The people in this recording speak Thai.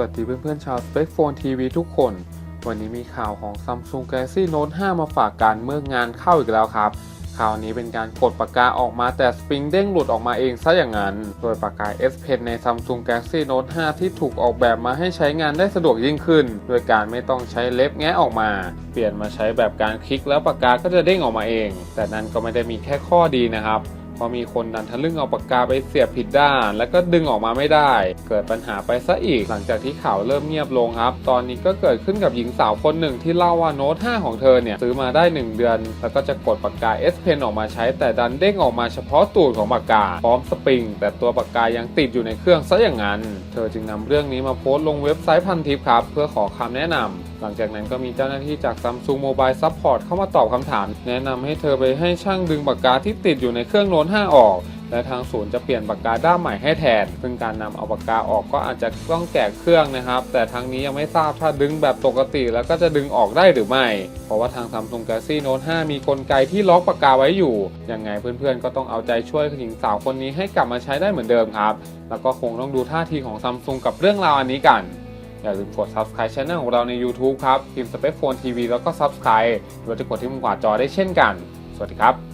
วัสดีเพื่อนๆชาว Spec Phone TV ทุกคน วันนี้มีข่าวของ Samsung Galaxy Note 5 มาฝากกันเมื่องานเข้าอีกแล้วครับข่าวนี้เป็นการกดปากกาออกมาแต่สปริงเด้งหลุดออกมาเองซะอย่างนั้น โดยปากกา S Pen ใน Samsung Galaxy Note 5 ที่ถูกออกแบบมาให้ใช้งานได้สะดวกยิ่งขึ้น โดยการไม่ต้องใช้เล็บแงะออกมา เปลี่ยนมาใช้แบบการคลิกแล้วปากกาก็จะเด้งออกมาเอง แต่นั่นก็ไม่ได้มีแค่ข้อดีนะครับ พราะมีคนดันทะลึ่งเอาปากกาไปเสียบผิดด้าน แล้วก็ดึงออกมาไม่ได้ เกิดปัญหาไปซะอีก หลังจากที่ข่าวเริ่มเงียบลงครับ ตอนนี้ก็เกิดขึ้นกับหญิงสาวคนหนึ่งที่เล่าว่าโน้ต 5 ของเธอเนี่ย ซื้อมาได้ 1 เดือน แล้วก็จะกดปากกา S Pen ออกมาใช้ แต่ดันเด้งออกมาเฉพาะตูดของปากกา พร้อมสปริง แต่ตัวปากกายังติดอยู่ในเครื่องซะอย่างนั้น เธอจึงนำเรื่องนี้มาโพสต์ลงเว็บไซต์พันทิปครับเพื่อขอคำแนะนำหลังจากนั้นก็มีเจ้าหน้าที่จาก Samsung Mobile Support เข้ามาตอบคำถาม แนะนำให้เธอไปให้ช่างดึงปากกาที่ติดอยู่ในเครื่องโน้ต5ออก และทางศูนย์จะเปลี่ยนปากกาด้ามใหม่ให้แทน ซึ่งการนำเอาปากกาออกก็อาจจะต้องแกะเครื่องนะครับ แต่ทางนี้ยังไม่ทราบถ้าดึงแบบปกติแล้วก็จะดึงออกได้หรือไม่ เพราะว่าทาง Samsung Galaxy Note 5 มีกลไกที่ล็อกปากกาไว้อยู่ ยังไงเพื่อนๆ ก็ต้องเอาใจช่วยหญิงสาวคนนี้ให้กลับมาใช้ได้เหมือนเดิมครับ แล้วก็คงต้องดูท่าทีของ Samsung กับเรื่องราวอันนี้กัน อย่าลืมกด subscribe channel ของเราใน YouTube ครับพิมพ์ Spec Phone TV แล้วก็ subscribe หรือจะกดที่มุมขวาจอได้เช่นกัน สวัสดีครับ